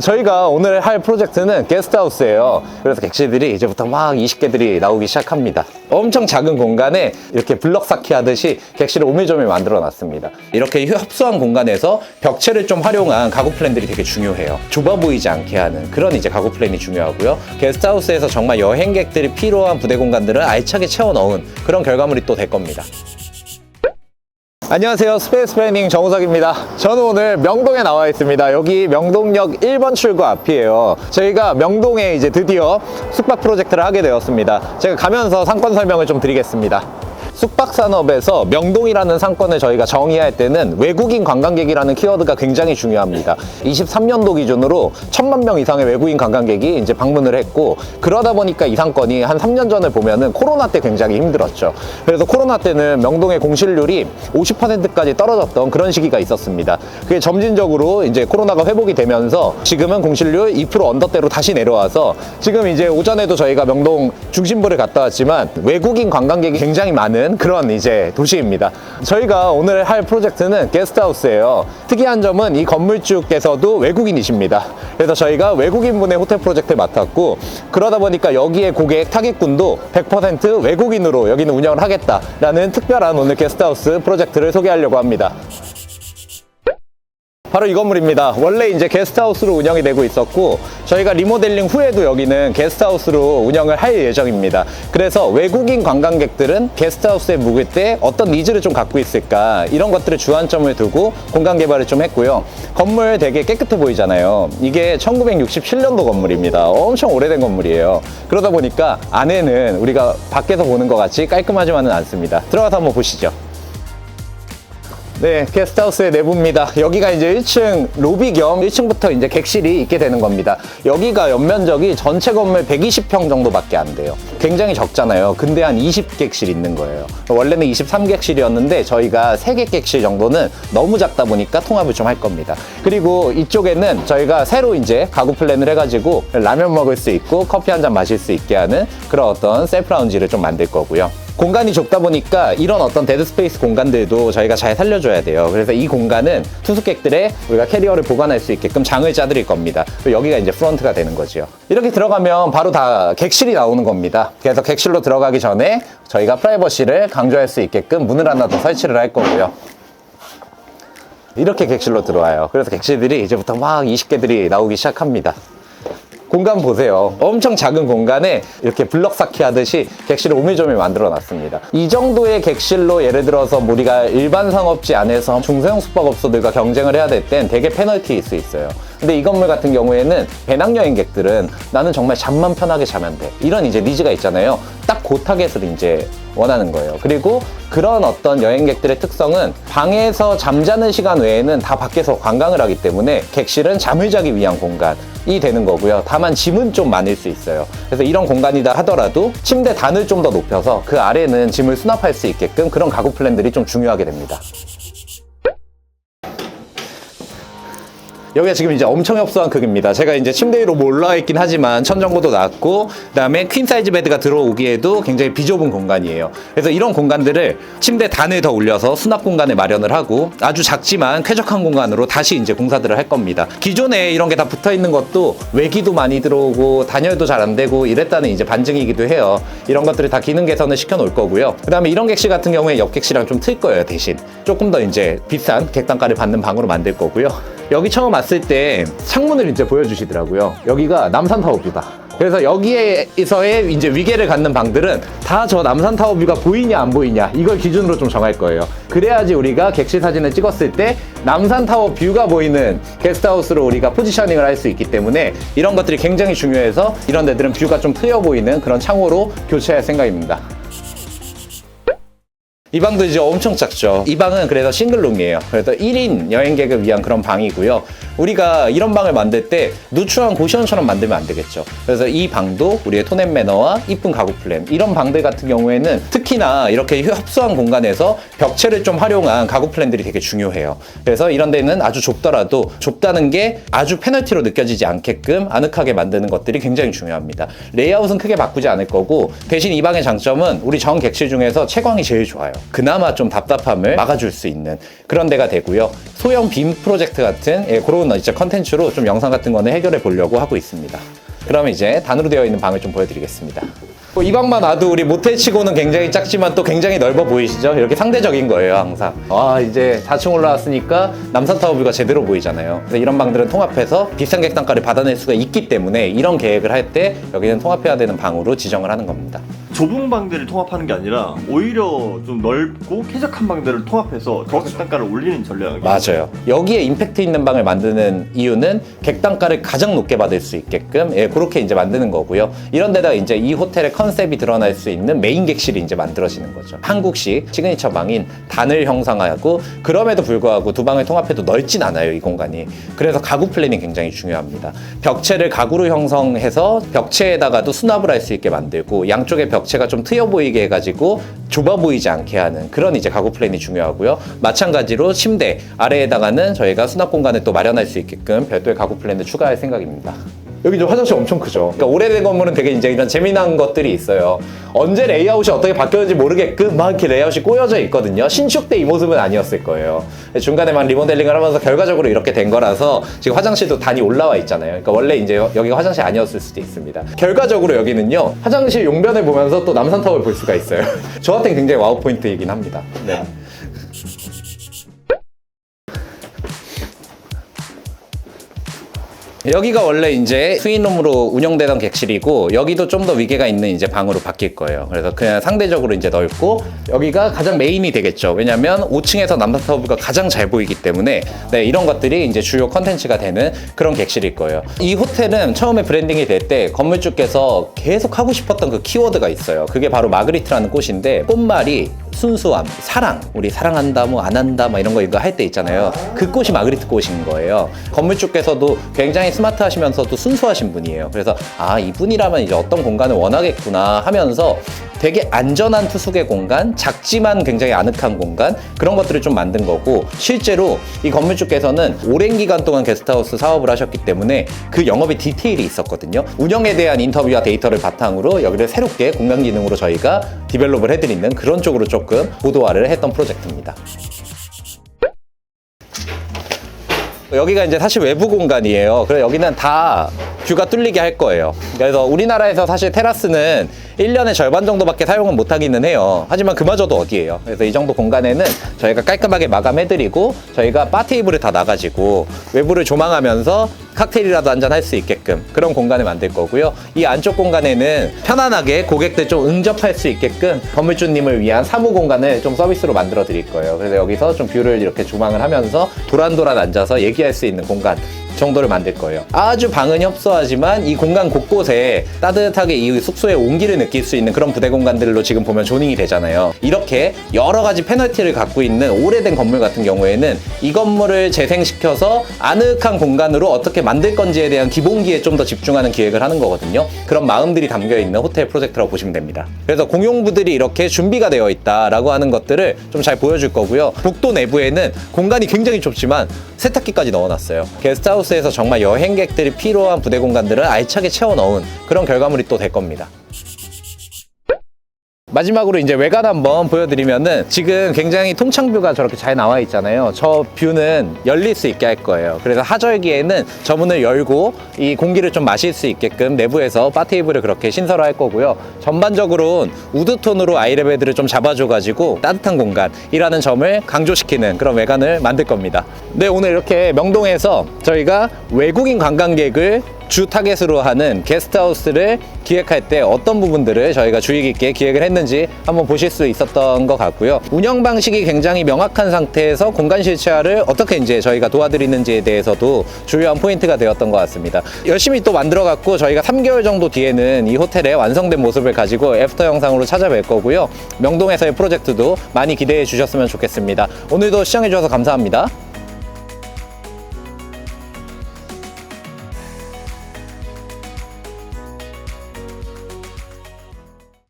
저희가 오늘 할 프로젝트는 게스트하우스예요. 그래서 객실들이 이제부터 막 20개들이 나오기 시작합니다. 엄청 작은 공간에 이렇게 블럭 쌓기 하듯이 객실을 오밀조밀 만들어 놨습니다. 이렇게 협소한 공간에서 벽체를 좀 활용한 가구 플랜들이 되게 중요해요. 좁아 보이지 않게 하는 그런 이제 가구 플랜이 중요하고요. 게스트하우스에서 정말 여행객들이 필요한 부대 공간들을 알차게 채워 넣은 그런 결과물이 또 될 겁니다. 안녕하세요. 스페이스 플래닝 정우석입니다. 저는 오늘 명동에 나와 있습니다. 여기 명동역 1번 출구 앞이에요. 저희가 명동에 이제 드디어 숙박 프로젝트를 하게 되었습니다. 제가 가면서 상권 설명을 좀 드리겠습니다. 숙박 산업에서 명동이라는 상권을 저희가 정의할 때는 외국인 관광객이라는 키워드가 굉장히 중요합니다. 23년도 기준으로 천만 명 이상의 외국인 관광객이 이제 방문을 했고 그러다 보니까 이 상권이 한 3년 전을 보면은 코로나 때 굉장히 힘들었죠. 그래서 코로나 때는 명동의 공실률이 50%까지 떨어졌던 그런 시기가 있었습니다. 그게 점진적으로 이제 코로나가 회복이 되면서 지금은 공실률 2% 언더대로 다시 내려와서 지금 이제 오전에도 저희가 명동 중심부를 갔다 왔지만 외국인 관광객이 굉장히 많은 그런 이제 도시입니다. 저희가 오늘 할 프로젝트는 게스트하우스예요. 특이한 점은 이 건물주께서도 외국인이십니다. 그래서 저희가 외국인분의 호텔 프로젝트를 맡았고 그러다 보니까 여기에 고객 타깃군도 100% 외국인으로 여기는 운영을 하겠다라는 특별한 오늘 게스트하우스 프로젝트를 소개하려고 합니다. 바로 이 건물입니다. 원래 이제 게스트하우스로 운영이 되고 있었고 저희가 리모델링 후에도 여기는 게스트하우스로 운영을 할 예정입니다. 그래서 외국인 관광객들은 게스트하우스에 묵을 때 어떤 니즈를 좀 갖고 있을까 이런 것들을 주안점을 두고 공간 개발을 좀 했고요. 건물 되게 깨끗해 보이잖아요. 이게 1967년도 건물입니다. 엄청 오래된 건물이에요. 그러다 보니까 안에는 우리가 밖에서 보는 것 같이 깔끔하지만은 않습니다. 들어가서 한번 보시죠. 네, 게스트하우스의 내부입니다. 여기가 이제 1층 로비 겸 1층부터 이제 객실이 있게 되는 겁니다. 여기가 연면적이 전체 건물 120평 정도밖에 안 돼요. 굉장히 적잖아요. 근데 한 20객실 있는 거예요. 원래는 23객실이었는데 저희가 3개 객실 정도는 너무 작다 보니까 통합을 좀 할 겁니다. 그리고 이쪽에는 저희가 새로 이제 가구 플랜을 해가지고 라면 먹을 수 있고 커피 한 잔 마실 수 있게 하는 그런 어떤 셀프 라운지를 좀 만들 거고요. 공간이 좁다 보니까 이런 어떤 데드 스페이스 공간들도 저희가 잘 살려줘야 돼요. 그래서 이 공간은 투숙객들의 우리가 캐리어를 보관할 수 있게끔 장을 짜드릴 겁니다. 여기가 이제 프론트가 되는 거죠. 이렇게 들어가면 바로 다 객실이 나오는 겁니다. 그래서 객실로 들어가기 전에 저희가 프라이버시를 강조할 수 있게끔 문을 하나 더 설치를 할 거고요. 이렇게 객실로 들어와요. 그래서 객실들이 이제부터 막 20개들이 나오기 시작합니다. 공간 보세요. 엄청 작은 공간에 이렇게 블럭 쌓기 하듯이 객실을 오밀조밀 만들어 놨습니다. 이 정도의 객실로 예를 들어서 우리가 일반 상업지 안에서 중소형 숙박업소들과 경쟁을 해야 될 땐 되게 페널티일 수 있어요. 근데 이 건물 같은 경우에는 배낭여행객들은 나는 정말 잠만 편하게 자면 돼. 이런 이제 니즈가 있잖아요. 딱 그 타겟을 이제 원하는 거예요. 그리고 그런 어떤 여행객들의 특성은 방에서 잠자는 시간 외에는 다 밖에서 관광을 하기 때문에 객실은 잠을 자기 위한 공간이 되는 거고요. 다만 짐은 좀 많을 수 있어요. 그래서 이런 공간이다 하더라도 침대 단을 좀 더 높여서 그 아래는 짐을 수납할 수 있게끔 그런 가구 플랜들이 좀 중요하게 됩니다. 여기가 지금 이제 엄청 협소한 크기입니다. 제가 이제 침대 위로 뭐 올라와 있긴 하지만 천정고도 낮고 그다음에 퀸 사이즈 베드가 들어오기에도 굉장히 비좁은 공간이에요. 그래서 이런 공간들을 침대 단을 더 올려서 수납 공간을 마련을 하고 아주 작지만 쾌적한 공간으로 다시 이제 공사들을 할 겁니다. 기존에 이런 게 다 붙어 있는 것도 외기도 많이 들어오고 단열도 잘 안 되고 이랬다는 이제 반증이기도 해요. 이런 것들을 다 기능 개선을 시켜 놓을 거고요. 그다음에 이런 객실 같은 경우에 옆 객실이랑 좀 틀 거예요 대신 조금 더 이제 비싼 객단가를 받는 방으로 만들 거고요. 여기 처음 왔을 때 창문을 이제 보여주시더라고요. 여기가 남산타워 뷰다. 그래서 여기에서의 이제 위계를 갖는 방들은 다 저 남산타워 뷰가 보이냐 안 보이냐 이걸 기준으로 좀 정할 거예요. 그래야지 우리가 객실 사진을 찍었을 때 남산타워 뷰가 보이는 게스트하우스로 우리가 포지셔닝을 할 수 있기 때문에 이런 것들이 굉장히 중요해서 이런 데들은 뷰가 좀 트여 보이는 그런 창호로 교체할 생각입니다. 이 방도 이제 엄청 작죠. 이 방은 그래서 싱글룸이에요. 그래서 1인 여행객을 위한 그런 방이고요. 우리가 이런 방을 만들 때 누추한 고시원처럼 만들면 안 되겠죠. 그래서 이 방도 우리의 톤앤 매너와 이쁜 가구 플랜 이런 방들 같은 경우에는 특히나 이렇게 협소한 공간에서 벽체를 좀 활용한 가구 플랜들이 되게 중요해요. 그래서 이런 데는 아주 좁더라도 좁다는 게 아주 페널티로 느껴지지 않게끔 아늑하게 만드는 것들이 굉장히 중요합니다. 레이아웃은 크게 바꾸지 않을 거고 대신 이 방의 장점은 우리 전 객실 중에서 채광이 제일 좋아요. 그나마 좀 답답함을 막아줄 수 있는 그런 데가 되고요. 소형 빔 프로젝트 같은 예, 그런 이제 컨텐츠로 좀 영상 같은 거는 해결해 보려고 하고 있습니다. 그럼 이제 단으로 되어 있는 방을 좀 보여드리겠습니다. 뭐이 방만 와도 우리 모텔치고는 굉장히 작지만 또 굉장히 넓어 보이시죠? 이렇게 상대적인 거예요, 항상. 아, 이제 4층 올라왔으니까 남산타워 뷰가 제대로 보이잖아요. 그래서 이런 방들은 통합해서 비싼 객단가를 받아낼 수가 있기 때문에 이런 계획을 할 때 여기는 통합해야 되는 방으로 지정을 하는 겁니다. 좁은 방들을 통합하는 게 아니라 오히려 좀 넓고 쾌적한 방들을 통합해서 저객 단가를 올리는 전략이 맞아요. 여기에 임팩트 있는 방을 만드는 이유는 객단가를 가장 높게 받을 수 있게끔 예, 그렇게 이제 만드는 거고요. 이런 데다가 이제 이 호텔의 컨셉이 드러날 수 있는 메인 객실이 이제 만들어지는 거죠. 한국식 시그니처 방인 단을 형상화하고 그럼에도 불구하고 두 방을 통합해도 넓진 않아요, 이 공간이. 그래서 가구 플래닝 굉장히 중요합니다. 벽체를 가구로 형성해서 벽체에다가도 수납을 할 수 있게 만들고 양쪽에 벽 체가 좀 트여 보이게 해가지고 좁아 보이지 않게 하는 그런 이제 가구 플랜이 중요하고요. 마찬가지로 침대 아래에다가는 저희가 수납 공간을 또 마련할 수 있게끔 별도의 가구 플랜을 추가할 생각입니다. 여기 좀 화장실 엄청 크죠. 그러니까 오래된 건물은 되게 이제 이런 재미난 것들이 있어요. 언제 레이아웃이 어떻게 바뀌었는지 모르게끔 막 이렇게 레이아웃이 꼬여져 있거든요. 신축 때 이 모습은 아니었을 거예요. 중간에만 리모델링을 하면서 결과적으로 이렇게 된 거라서 지금 화장실도 단이 올라와 있잖아요. 그러니까 원래 이제 여- 여기가 화장실 아니었을 수도 있습니다. 결과적으로 여기는요. 화장실 용변을 보면서 또 남산타워를 볼 수가 있어요. 저한테는 굉장히 와우 포인트이긴 합니다. 네. 여기가 원래 이제 스윙룸으로 운영되던 객실이고 여기도 좀 더 위계가 있는 이제 방으로 바뀔 거예요. 그래서 그냥 상대적으로 이제 넓고 여기가 가장 메인이 되겠죠. 왜냐하면 5층에서 남산타워가 가장 잘 보이기 때문에 네, 이런 것들이 이제 주요 컨텐츠가 되는 그런 객실일 거예요. 이 호텔은 처음에 브랜딩이 될 때 건물주께서 계속 하고 싶었던 그 키워드가 있어요. 그게 바로 마그리트라는 꽃인데 꽃말이 순수함, 사랑, 우리 사랑한다, 뭐 안 한다, 막 이런 거 이거 할 때 있잖아요. 그 꽃이 마그리트 꽃인 거예요. 건물 쪽에서도 굉장히 스마트하시면서도 순수하신 분이에요. 그래서 아 이분이라면 이제 어떤 공간을 원하겠구나 하면서 되게 안전한 투숙의 공간, 작지만 굉장히 아늑한 공간 그런 것들을 좀 만든 거고 실제로 이 건물 쪽에서는 오랜 기간 동안 게스트하우스 사업을 하셨기 때문에 그 영업의 디테일이 있었거든요. 운영에 대한 인터뷰와 데이터를 바탕으로 여기를 새롭게 공간 기능으로 저희가 디벨롭을 해드리는 그런 쪽으로 조금 보도화를 했던 프로젝트입니다. 여기가 이제 사실 외부 공간이에요. 그래서 여기는 다 뷰가 뚫리게 할 거예요. 그래서 우리나라에서 사실 테라스는 1년의 절반 정도밖에 사용은 못 하기는 해요. 하지만 그마저도 어디예요. 그래서 이 정도 공간에는 저희가 깔끔하게 마감해드리고 저희가 바 테이블을 다 놔가지고 외부를 조망하면서 칵테일이라도 한잔 할 수 있게끔 그런 공간을 만들 거고요. 이 안쪽 공간에는 편안하게 고객들 좀 응접할 수 있게끔 건물주님을 위한 사무 공간을 좀 서비스로 만들어 드릴 거예요. 그래서 여기서 좀 뷰를 이렇게 조망을 하면서 도란도란 앉아서 얘기할 수 있는 공간 정도를 만들 거예요. 아주 방은 협소하지만 이 공간 곳곳에 따뜻하게 이 숙소의 온기를 느낄 수 있는 그런 부대 공간들로 지금 보면 조닝이 되잖아요. 이렇게 여러 가지 페널티를 갖고 있는 오래된 건물 같은 경우에는 이 건물을 재생시켜서 아늑한 공간으로 어떻게 만들 건지에 대한 기본기에 좀 더 집중하는 기획을 하는 거거든요. 그런 마음들이 담겨 있는 호텔 프로젝트라고 보시면 됩니다. 그래서 공용부들이 이렇게 준비가 되어 있다라고 하는 것들을 좀 잘 보여줄 거고요. 복도 내부에는 공간이 굉장히 좁지만 세탁기까지 넣어놨어요. 게스트하우스에서 정말 여행객들이 필요한 부대 공간들을 알차게 채워 넣은 그런 결과물이 또 될 겁니다. 마지막으로 이제 외관 한번 보여드리면은 지금 굉장히 통창뷰가 저렇게 잘 나와 있잖아요. 저 뷰는 열릴 수 있게 할 거예요. 그래서 하절기에는 저 문을 열고 이 공기를 좀 마실 수 있게끔 내부에서 바 테이블을 그렇게 신설할 거고요. 전반적으로는 우드톤으로 아이레베드를 좀 잡아줘가지고 따뜻한 공간이라는 점을 강조시키는 그런 외관을 만들 겁니다. 네, 오늘 이렇게 명동에서 저희가 외국인 관광객을 주 타겟으로 하는 게스트하우스를 기획할 때 어떤 부분들을 저희가 주의 깊게 기획을 했는지 한번 보실 수 있었던 것 같고요. 운영 방식이 굉장히 명확한 상태에서 공간 실체화를 어떻게 이제 저희가 도와드리는지에 대해서도 주요한 포인트가 되었던 것 같습니다. 열심히 또 만들어 갖고 저희가 3개월 정도 뒤에는 이 호텔의 완성된 모습을 가지고 애프터 영상으로 찾아뵐 거고요. 명동에서의 프로젝트도 많이 기대해 주셨으면 좋겠습니다. 오늘도 시청해 주셔서 감사합니다.